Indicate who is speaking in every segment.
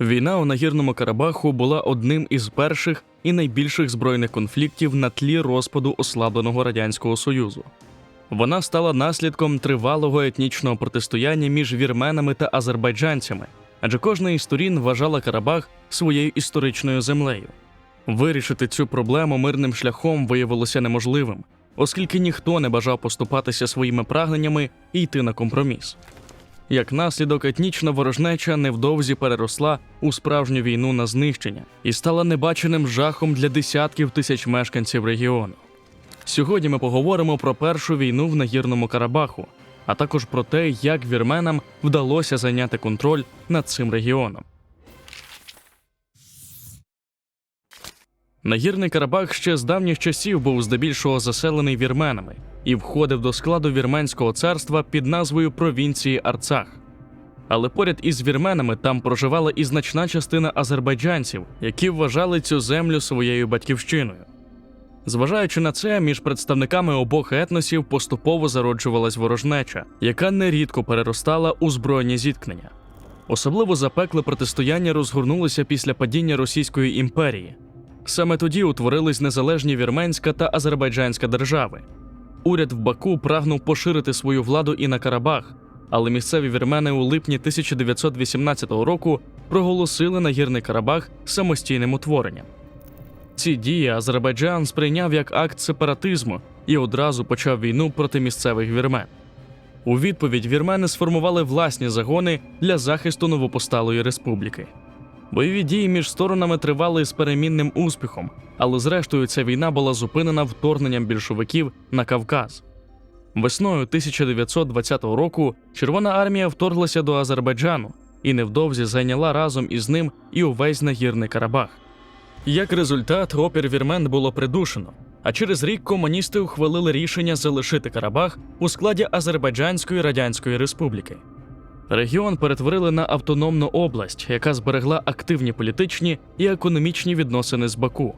Speaker 1: Війна у нагірному Карабаху була одним із перших і найбільших збройних конфліктів на тлі розпаду ослабленого радянського союзу. Вона стала наслідком тривалого етнічного протистояння між вірменами та азербайджанцями, адже кожна із сторін вважала Карабах своєю історичною землею. Вирішити цю проблему мирним шляхом виявилося неможливим, оскільки ніхто не бажав поступатися своїми прагненнями і йти на компроміс. Як наслідок, етнічна ворожнеча невдовзі переросла у справжню війну на знищення і стала небаченим жахом для десятків тисяч мешканців регіону. Сьогодні ми поговоримо про першу війну в нагірному Карабаху, а також про те, як вірменам вдалося зайняти контроль над цим регіоном. Нагірний Карабах ще з давніх часів був здебільшого заселений вірменами і входив до складу вірменського царства під назвою провінції Арцах. Але поряд із вірменами там проживала і значна частина азербайджанців, які вважали цю землю своєю батьківщиною. Зважаючи на це, між представниками обох етносів поступово зароджувалась ворожнеча, яка нерідко переростала у збройні зіткнення. Особливо запекле протистояння розгорнулося після падіння Російської імперії. Саме тоді утворились незалежні вірменська та азербайджанська держави. Уряд в Баку прагнув поширити свою владу і на Карабах, але місцеві вірмени у липні 1918 року проголосили нагірний Карабах самостійним утворенням. Ці дії Азербайджан сприйняв як акт сепаратизму і одразу почав війну проти місцевих вірмен. У відповідь вірмени сформували власні загони для захисту новопосталої республіки. Бойові дії між сторонами тривали з перемінним успіхом, але зрештою ця війна була зупинена вторгненням більшовиків на Кавказ. Весною 1920 року Червона армія вторглася до Азербайджану і невдовзі зайняла разом із ним і увесь нагірний Карабах. Як результат, опір вірмен було придушено, а через рік комуністи ухвалили рішення залишити Карабах у складі Азербайджанської Радянської Республіки. Регіон перетворили на автономну область, яка зберегла активні політичні і економічні відносини з Баку.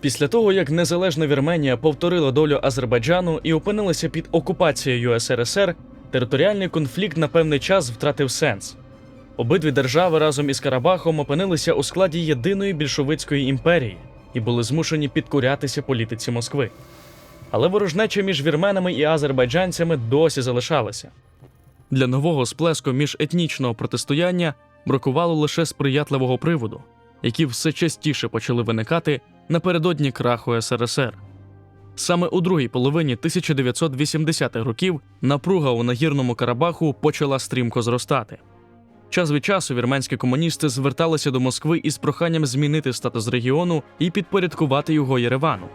Speaker 1: Після того, як незалежна Вірменія повторила долю Азербайджану і опинилася під окупацією СРСР, територіальний конфлікт на певний час втратив сенс. Обидві держави разом із Карабахом опинилися у складі єдиної більшовицької імперії і були змушені підкорятися політиці Москви. Але ворожнеча між вірменами і азербайджанцями досі залишалася. Для нового сплеску міжетнічного протистояння бракувало лише сприятливого приводу, які все частіше почали виникати напередодні краху СРСР. Саме у другій половині 1980-х років напруга у нагірному Карабаху почала стрімко зростати. Час від часу вірменські комуністи зверталися до Москви із проханням змінити статус регіону і підпорядкувати його Єревану.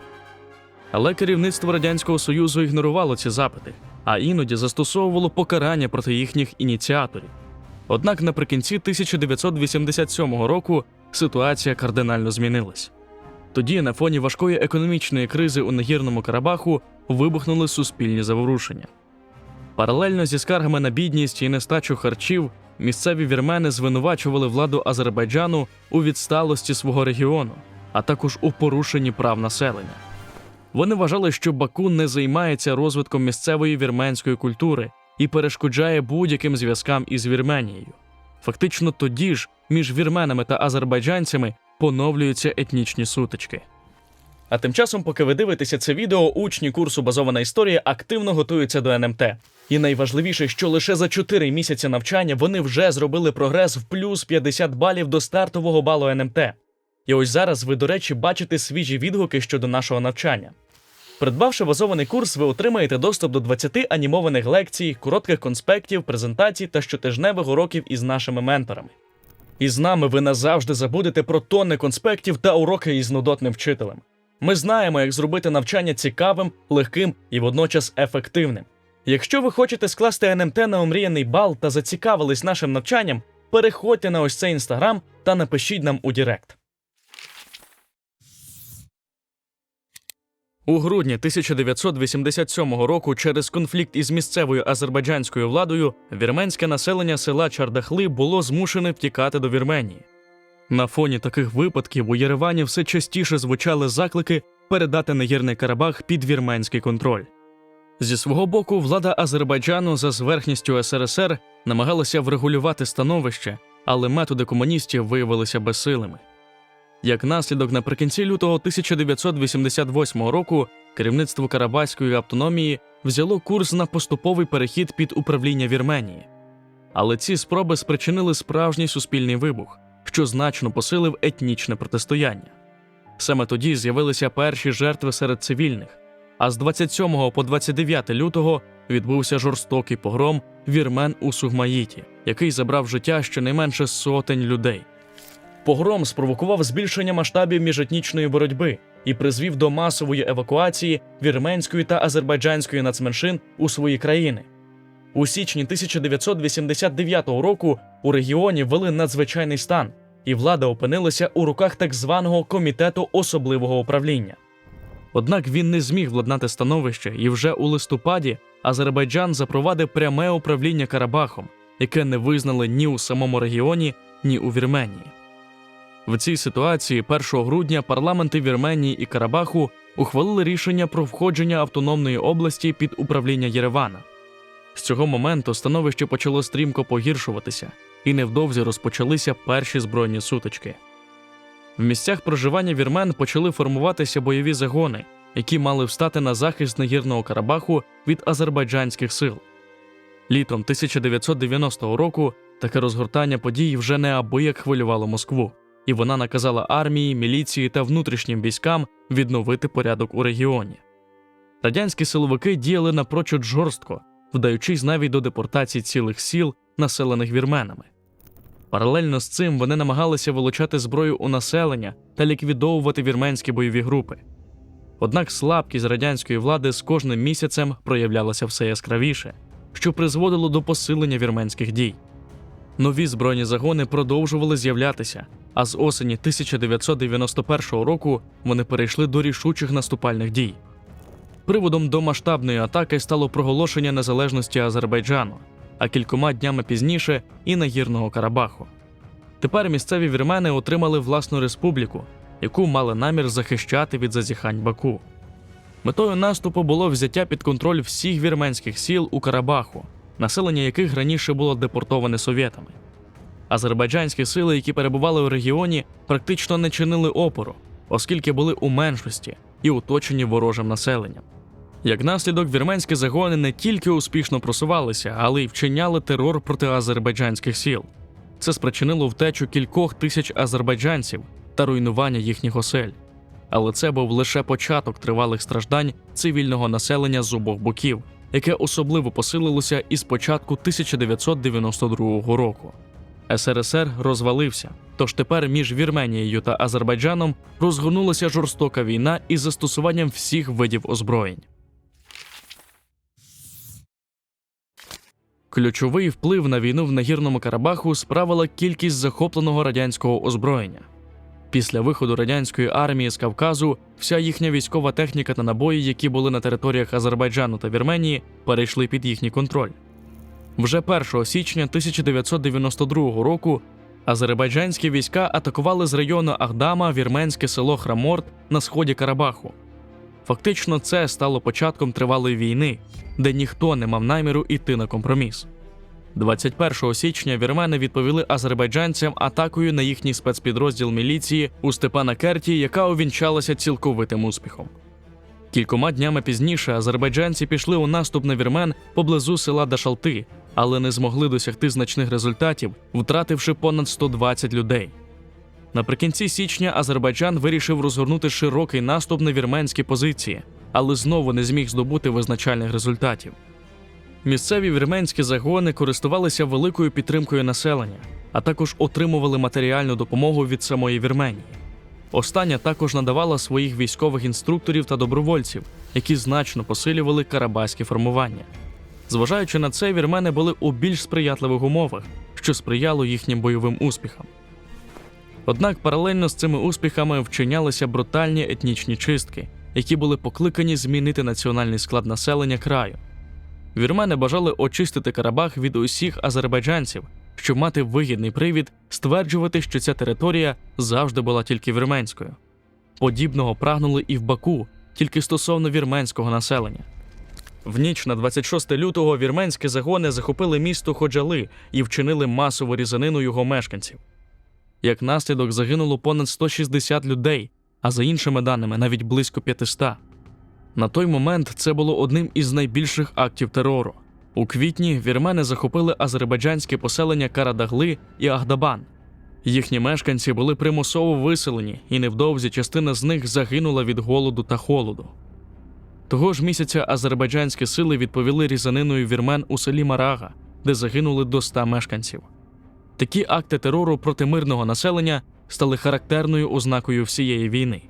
Speaker 1: Але керівництво Радянського Союзу ігнорувало ці запити, а іноді застосовувало покарання проти їхніх ініціаторів. Однак наприкінці 1987 року ситуація кардинально змінилась. Тоді, на фоні важкої економічної кризи у нагірному Карабаху, вибухнули суспільні заворушення. Паралельно зі скаргами на бідність і нестачу харчів, місцеві вірмени звинувачували владу Азербайджану у відсталості свого регіону, а також у порушенні прав населення. Вони вважали, що Баку не займається розвитком місцевої вірменської культури і перешкоджає будь-яким зв'язкам із Вірменією. Фактично тоді ж між вірменами та азербайджанцями поновлюються етнічні сутички. А тим часом, поки ви дивитеся це відео, учні курсу Базована історія активно готуються до НМТ. І найважливіше, що лише за 4 місяці навчання вони вже зробили прогрес в плюс 50 балів до стартового балу НМТ. І ось зараз ви, до речі, бачите свіжі відгуки щодо нашого навчання. Придбавши базований курс, ви отримаєте доступ до 20 анімованих лекцій, коротких конспектів, презентацій та щотижневих уроків із нашими менторами. І з нами ви назавжди забудете про тонни конспектів та уроки із нудотним вчителем. Ми знаємо, як зробити навчання цікавим, легким і водночас ефективним. Якщо ви хочете скласти НМТ на омріяний бал та зацікавились нашим навчанням, переходьте на ось цей інстаграм та напишіть нам у Директ. У грудні 1987 року через конфлікт із місцевою азербайджанською владою вірменське населення села Чардахли було змушене втікати до Вірменії. На фоні таких випадків у Єревані все частіше звучали заклики передати нагірний Карабах під вірменський контроль. Зі свого боку, влада Азербайджану за зверхністю СРСР намагалася врегулювати становище, але методи комуністів виявилися безсилими. Як наслідок, наприкінці лютого 1988 року керівництво Карабаської автономії взяло курс на поступовий перехід під управління Вірменії. Але ці спроби спричинили справжній суспільний вибух, що значно посилив етнічне протистояння. Саме тоді з'явилися перші жертви серед цивільних. А з 27 по 29 лютого відбувся жорстокий погром вірмен у Сугмаїті, який забрав життя щонайменше сотень людей. Погром спровокував збільшення масштабів міжетнічної боротьби і призвів до масової евакуації вірменської та азербайджанської нацменшин у свої країни. У січні 1989 року у регіоні ввели надзвичайний стан, і влада опинилася у руках так званого комітету особливого управління. Однак він не зміг владнати становище, і вже у листопаді Азербайджан запровадив пряме управління Карабахом, яке не визнали ні у самому регіоні, ні у Вірменії. В цій ситуації 1 грудня парламенти Вірменії і Карабаху ухвалили рішення про входження автономної області під управління Єревана. З цього моменту становище почало стрімко погіршуватися, і невдовзі розпочалися перші збройні сутички. В місцях проживання вірмен почали формуватися бойові загони, які мали встати на захист нагірного Карабаху від азербайджанських сил. Літом 1990 року таке розгортання подій вже неабияк хвилювало Москву, і вона наказала армії, міліції та внутрішнім військам відновити порядок у регіоні. Радянські силовики діяли напрочуд жорстко, вдаючись навіть до депортації цілих сіл, населених вірменами. Паралельно з цим вони намагалися вилучати зброю у населення та ліквідовувати вірменські бойові групи. Однак слабкість радянської влади з кожним місяцем проявлялася все яскравіше, що призводило до посилення вірменських дій. Нові збройні загони продовжували з'являтися, а з осені 1991 року вони перейшли до рішучих наступальних дій. Приводом до масштабної атаки стало проголошення незалежності Азербайджану, а кількома днями пізніше і нагірного Карабаху. Тепер місцеві вірмени отримали власну республіку, яку мали намір захищати від зазіхань Баку. Метою наступу було взяття під контроль всіх вірменських сіл у Карабаху, населення яких раніше було депортоване совєтами. Азербайджанські сили, які перебували у регіоні, практично не чинили опору, оскільки були у меншості і оточені ворожим населенням. Як наслідок, вірменські загони не тільки успішно просувалися, але й вчиняли терор проти азербайджанських сіл. Це спричинило втечу кількох тисяч азербайджанців та руйнування їхніх осель. Але це був лише початок тривалих страждань цивільного населення з обох боків, яке особливо посилилося із початку 1992 року. СРСР розвалився, тож тепер між Вірменією та Азербайджаном розгорнулася жорстока війна із застосуванням всіх видів озброєнь. Ключовий вплив на війну в нагірному Карабаху справила кількість захопленого радянського озброєння. Після виходу радянської армії з Кавказу вся їхня військова техніка та набої, які були на територіях Азербайджану та Вірменії, перейшли під їхній контроль. Вже 1 січня 1992 року азербайджанські війська атакували з району Ахдама вірменське село Храморт на сході Карабаху. Фактично, це стало початком тривалої війни, де ніхто не мав наміру йти на компроміс. 21 січня вірмени відповіли азербайджанцям атакою на їхній спецпідрозділ міліції у Степана Керті, яка увінчалася цілковитим успіхом. Кількома днями пізніше азербайджанці пішли у наступ на вірмен поблизу села Дашалти, але не змогли досягти значних результатів, втративши понад 120 людей. Наприкінці січня Азербайджан вирішив розгорнути широкий наступ на вірменські позиції, але знову не зміг здобути визначальних результатів. Місцеві вірменські загони користувалися великою підтримкою населення, а також отримували матеріальну допомогу від самої Вірменії. Остання також надавала своїх військових інструкторів та добровольців, які значно посилювали карабаські формування. Зважаючи на це, вірмени були у більш сприятливих умовах, що сприяло їхнім бойовим успіхам. Однак паралельно з цими успіхами вчинялися брутальні етнічні чистки, які були покликані змінити національний склад населення краю. Вірмени бажали очистити Карабах від усіх азербайджанців, щоб мати вигідний привід стверджувати, що ця територія завжди була тільки вірменською. Подібного прагнули і в Баку, тільки стосовно вірменського населення. В ніч на 26 лютого вірменські загони захопили місто Ходжали і вчинили масову різанину його мешканців. Як наслідок загинуло понад 160 людей, а за іншими даними навіть близько 500. На той момент це було одним із найбільших актів терору. У квітні вірмени захопили азербайджанське поселення Карадагли і Агдабан. Їхні мешканці були примусово виселені, і невдовзі частина з них загинула від голоду та холоду. Того ж місяця азербайджанські сили відповіли різаниною вірмен у селі Марага, де загинули до 100 мешканців. Такі акти терору проти мирного населення стали характерною ознакою всієї війни.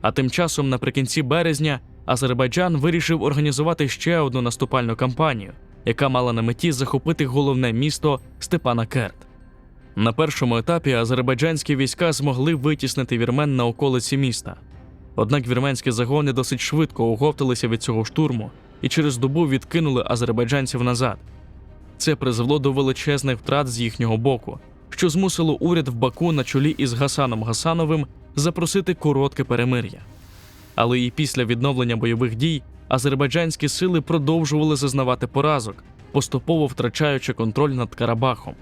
Speaker 1: А тим часом, наприкінці березня, Азербайджан вирішив організувати ще одну наступальну кампанію, яка мала на меті захопити головне місто Степана Керт. На першому етапі азербайджанські війська змогли витіснити вірмен на околиці міста. Однак вірменські загони досить швидко оговталися від цього штурму і через добу відкинули азербайджанців назад. Це призвело до величезних втрат з їхнього боку, що змусило уряд в Баку на чолі із Гасаном Гасановим запросити коротке перемир'я. Але і після відновлення бойових дій азербайджанські сили продовжували зазнавати поразок, поступово втрачаючи контроль над Карабахом.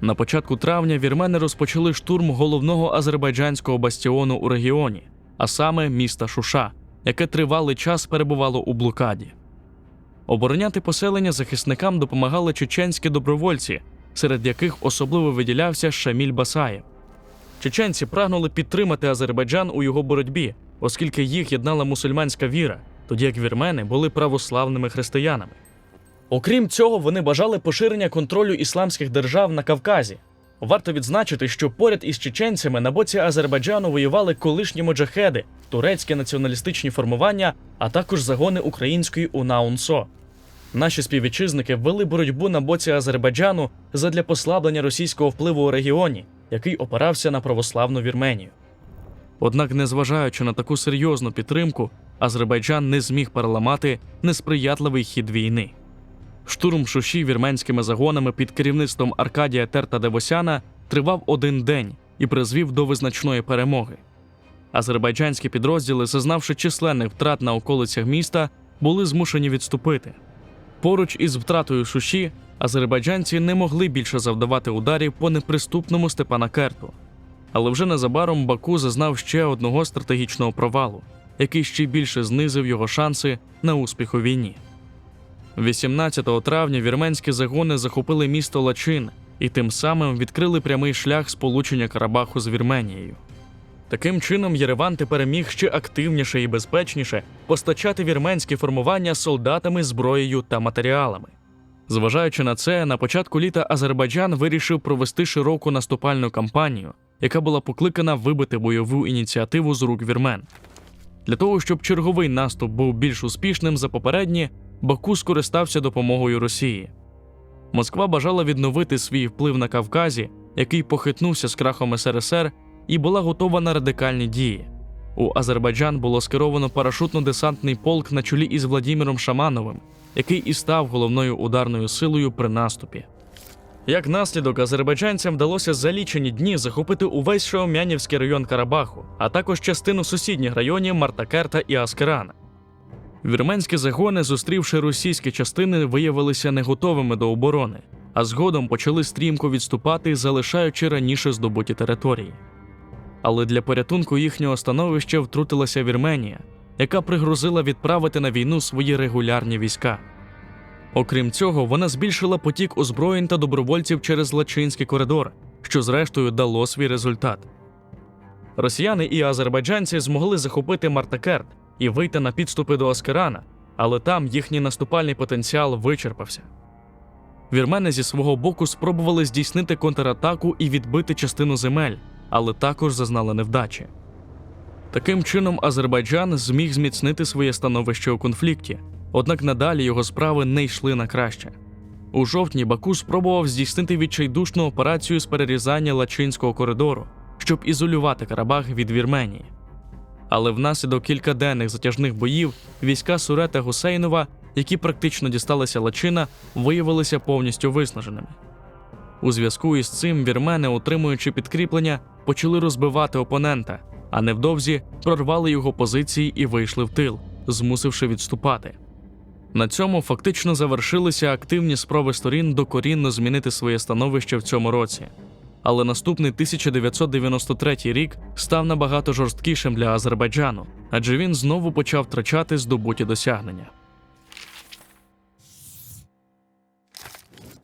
Speaker 1: На початку травня вірмени розпочали штурм головного азербайджанського бастіону у регіоні, а саме міста Шуша, яке тривалий час перебувало у блокаді. Обороняти поселення захисникам допомагали чеченські добровольці, серед яких особливо виділявся Шаміль Басаєв. Чеченці прагнули підтримати Азербайджан у його боротьбі, оскільки їх єднала мусульманська віра, тоді як вірмени були православними християнами. Окрім цього, вони бажали поширення контролю ісламських держав на Кавказі. Варто відзначити, що поряд із чеченцями на боці Азербайджану воювали колишні моджахеди, турецькі націоналістичні формування, а також загони української УНАУНСО. Наші співвітчизники вели боротьбу на боці Азербайджану задля послаблення російського впливу у регіоні, який опирався на православну Вірменію. Однак, незважаючи на таку серйозну підтримку, Азербайджан не зміг переламати несприятливий хід війни. Штурм Шуші вірменськими загонами під керівництвом Аркадія Терта Девосяна тривав один день і призвів до визначної перемоги. Азербайджанські підрозділи, зазнавши численних втрат на околицях міста, були змушені відступити. Поруч із втратою Шуші азербайджанці не могли більше завдавати ударів по неприступному Степана Керту. Але вже незабаром Баку зазнав ще одного стратегічного провалу, який ще більше знизив його шанси на успіх у війні. 18 травня вірменські загони захопили місто Лачин і тим самим відкрили прямий шлях сполучення Карабаху з Вірменією. Таким чином, Єреван тепер міг ще активніше і безпечніше постачати вірменські формування солдатами, зброєю та матеріалами. Зважаючи на це, на початку літа Азербайджан вирішив провести широку наступальну кампанію, яка була покликана вибити бойову ініціативу з рук вірмен. Для того, щоб черговий наступ був більш успішним за попередні, Баку скористався допомогою Росії. Москва бажала відновити свій вплив на Кавказі, який похитнувся з крахом СРСР, і була готова на радикальні дії. У Азербайджан було скеровано парашутно-десантний полк на чолі із Владіміром Шамановим, який і став головною ударною силою при наступі. Як наслідок, азербайджанцям вдалося за лічені дні захопити увесь Шаомянівський район Карабаху, а також частину сусідніх районів Мартакерта і Аскерана. Вірменські загони, зустрівши російські частини, виявилися не готовими до оборони, а згодом почали стрімко відступати, залишаючи раніше здобуті території. Але для порятунку їхнього становища втрутилася Вірменія, яка пригрозила відправити на війну свої регулярні війська. Окрім цього, вона збільшила потік озброєнь та добровольців через Лачинський коридор, що зрештою дало свій результат. Росіяни і азербайджанці змогли захопити Мартакерт і вийти на підступи до Аскерана, але там їхній наступальний потенціал вичерпався. Вірмени зі свого боку спробували здійснити контратаку і відбити частину земель, але також зазнали невдачі. Таким чином, Азербайджан зміг зміцнити своє становище у конфлікті, однак надалі його справи не йшли на краще. У жовтні Баку спробував здійснити відчайдушну операцію з перерізання Лачинського коридору, щоб ізолювати Карабах від Вірменії. Але внаслідок кількаденних затяжних боїв війська Сурета Гусейнова, які практично дісталися Лачина, виявилися повністю виснаженими. У зв'язку із цим вірмени, отримуючи підкріплення, почали розбивати опонента, а невдовзі прорвали його позиції і вийшли в тил, змусивши відступати. На цьому фактично завершилися активні спроби сторін докорінно змінити своє становище в цьому році. Але наступний 1993 рік став набагато жорсткішим для Азербайджану, адже він знову почав втрачати здобуті досягнення.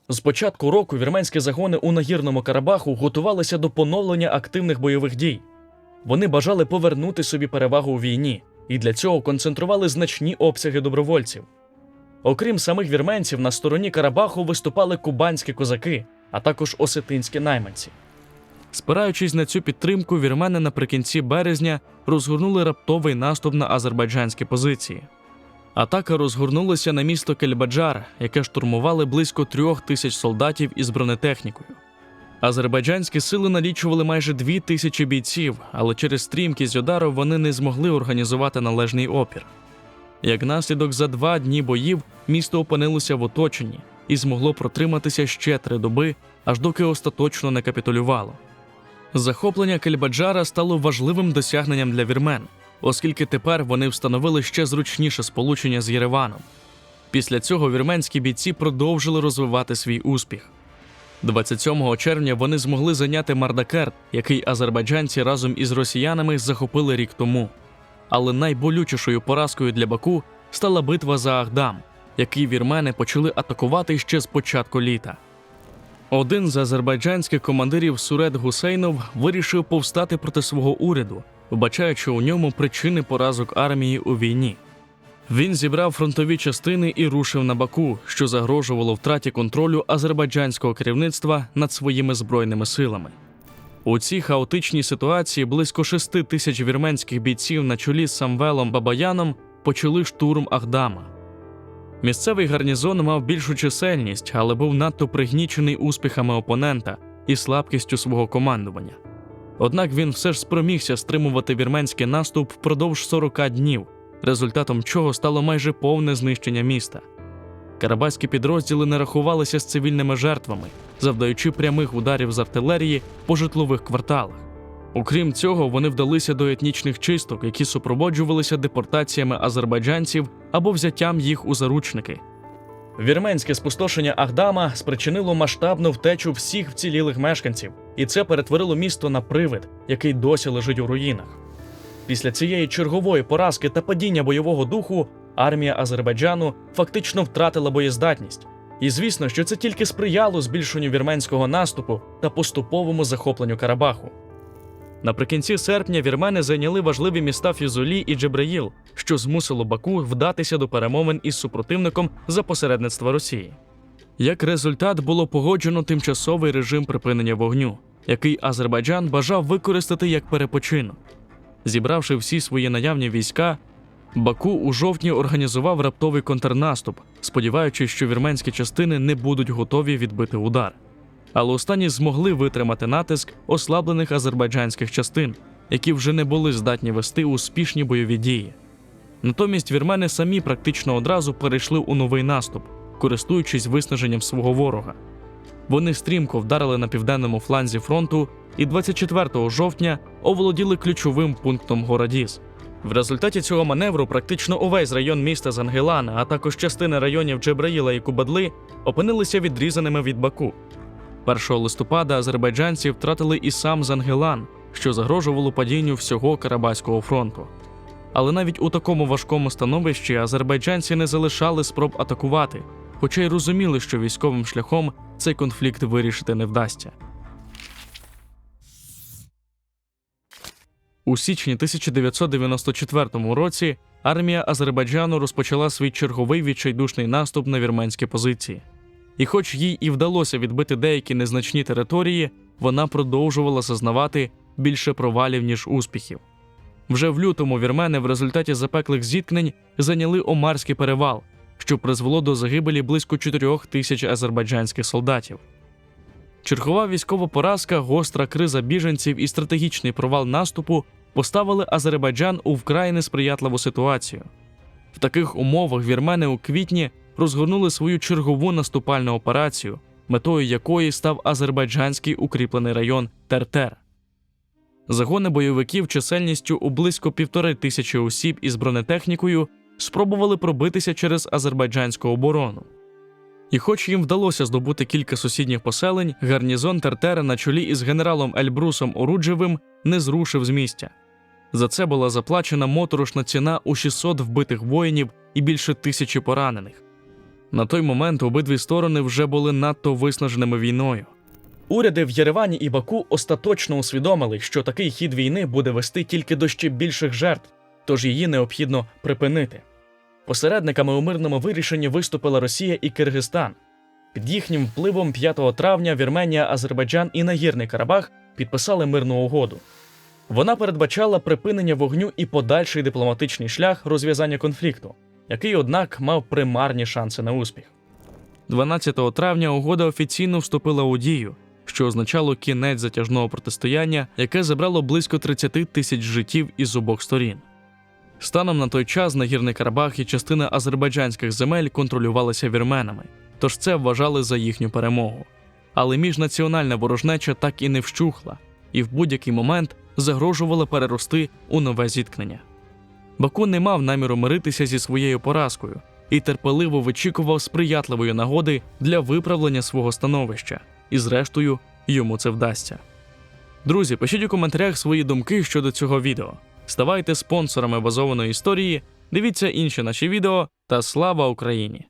Speaker 1: З початку року вірменські загони у нагірному Карабаху готувалися до поновлення активних бойових дій. Вони бажали повернути собі перевагу у війні і для цього концентрували значні обсяги добровольців. Окрім самих вірменців, на стороні Карабаху виступали кубанські козаки, а також осетинські найманці. Спираючись на цю підтримку, вірмени наприкінці березня розгорнули раптовий наступ на азербайджанські позиції. Атака розгорнулася на місто Кельбаджар, яке штурмували близько трьох тисяч солдатів із бронетехнікою. Азербайджанські сили налічували майже дві тисячі бійців, але через стрімкість удару вони не змогли організувати належний опір. Як наслідок, за два дні боїв місто опинилося в оточенні і змогло протриматися ще три доби, аж доки остаточно не капітулювало. Захоплення Кельбаджара стало важливим досягненням для вірмен, оскільки тепер вони встановили ще зручніше сполучення з Єреваном. Після цього вірменські бійці продовжили розвивати свій успіх. 27 червня вони змогли зайняти Мардакерт, який азербайджанці разом із росіянами захопили рік тому. Але найболючішою поразкою для Баку стала битва за Ахдам, який вірмени почали атакувати ще з початку літа. Один з азербайджанських командирів Сурет Гусейнов вирішив повстати проти свого уряду, вбачаючи у ньому причини поразок армії у війні. Він зібрав фронтові частини і рушив на Баку, що загрожувало втраті контролю азербайджанського керівництва над своїми збройними силами. У цій хаотичній ситуації близько шести тисяч вірменських бійців на чолі з Самвелом Бабаяном почали штурм Ахдама. Місцевий гарнізон мав більшу чисельність, але був надто пригнічений успіхами опонента і слабкістю свого командування. Однак він все ж спромігся стримувати вірменський наступ впродовж 40 днів, результатом чого стало майже повне знищення міста. Карабаські підрозділи не рахувалися з цивільними жертвами, завдаючи прямих ударів з артилерії по житлових кварталах. Окрім цього, вони вдалися до етнічних чисток, які супроводжувалися депортаціями азербайджанців або взяттям їх у заручники. Вірменське спустошення Ахдама спричинило масштабну втечу всіх вцілілих мешканців, і це перетворило місто на привид, який досі лежить у руїнах. Після цієї чергової поразки та падіння бойового духу армія Азербайджану фактично втратила боєздатність. І звісно, що це тільки сприяло збільшенню вірменського наступу та поступовому захопленню Карабаху. Наприкінці серпня вірмени зайняли важливі міста Фізулі і Джебраїл, що змусило Баку вдатися до перемовин із супротивником за посередництва Росії. Як результат було погоджено тимчасовий режим припинення вогню, який Азербайджан бажав використати як перепочинок. Зібравши всі свої наявні війська, Баку у жовтні організував раптовий контрнаступ, сподіваючись, що вірменські частини не будуть готові відбити удар. Але останні змогли витримати натиск ослаблених азербайджанських частин, які вже не були здатні вести успішні бойові дії. Натомість вірмени самі практично одразу перейшли у новий наступ, користуючись виснаженням свого ворога. Вони стрімко вдарили на південному фланзі фронту і 24 жовтня оволоділи ключовим пунктом Горадіс. В результаті цього маневру практично увесь район міста Зангелана, а також частини районів Джебраїла і Кубадли опинилися відрізаними від Баку. 1 листопада азербайджанці втратили і сам Зангелан, що загрожувало падінню всього Карабаського фронту. Але навіть у такому важкому становищі азербайджанці не залишали спроб атакувати, хоча й розуміли, що військовим шляхом цей конфлікт вирішити не вдасться. У січні 1994 році армія Азербайджану розпочала свій черговий відчайдушний наступ на вірменські позиції. І хоч їй і вдалося відбити деякі незначні території, вона продовжувала зазнавати більше провалів, ніж успіхів. Вже в лютому вірмени в результаті запеклих зіткнень зайняли Омарський перевал, що призвело до загибелі близько 4 тисяч азербайджанських солдатів. Чергова військова поразка, гостра криза біженців і стратегічний провал наступу поставили Азербайджан у вкрай несприятливу ситуацію. В таких умовах вірмени у квітні розгорнули свою чергову наступальну операцію, метою якої став азербайджанський укріплений район Тертер. Загони бойовиків чисельністю у близько півтори тисячі осіб із бронетехнікою спробували пробитися через азербайджанську оборону. І хоч їм вдалося здобути кілька сусідніх поселень, гарнізон Тертера на чолі із генералом Ельбрусом Оруджевим не зрушив з місця. За це була заплачена моторошна ціна у 600 вбитих воїнів і більше тисячі поранених. На той момент обидві сторони вже були надто виснаженими війною. Уряди в Єревані і Баку остаточно усвідомили, що такий хід війни буде вести тільки до ще більших жертв, тож її необхідно припинити. Посередниками у мирному вирішенні виступила Росія і Киргизстан. Під їхнім впливом 5 травня Вірменія, Азербайджан і Нагірний Карабах підписали мирну угоду. Вона передбачала припинення вогню і подальший дипломатичний шлях розв'язання конфлікту, який, однак, мав примарні шанси на успіх. 12 травня угода офіційно вступила у дію, що означало кінець затяжного протистояння, яке забрало близько 30 тисяч життів із обох сторін. Станом на той час Нагірний Карабах і частина азербайджанських земель контролювалися вірменами, тож це вважали за їхню перемогу. Але міжнаціональна ворожнеча так і не вщухла, і в будь-який момент загрожувала перерости у нове зіткнення. Баку не мав наміру миритися зі своєю поразкою і терпеливо вичікував сприятливої нагоди для виправлення свого становища, і зрештою йому це вдасться. Друзі, пишіть у коментарях свої думки щодо цього відео. Ставайте спонсорами базованої історії, дивіться інші наші відео та слава Україні!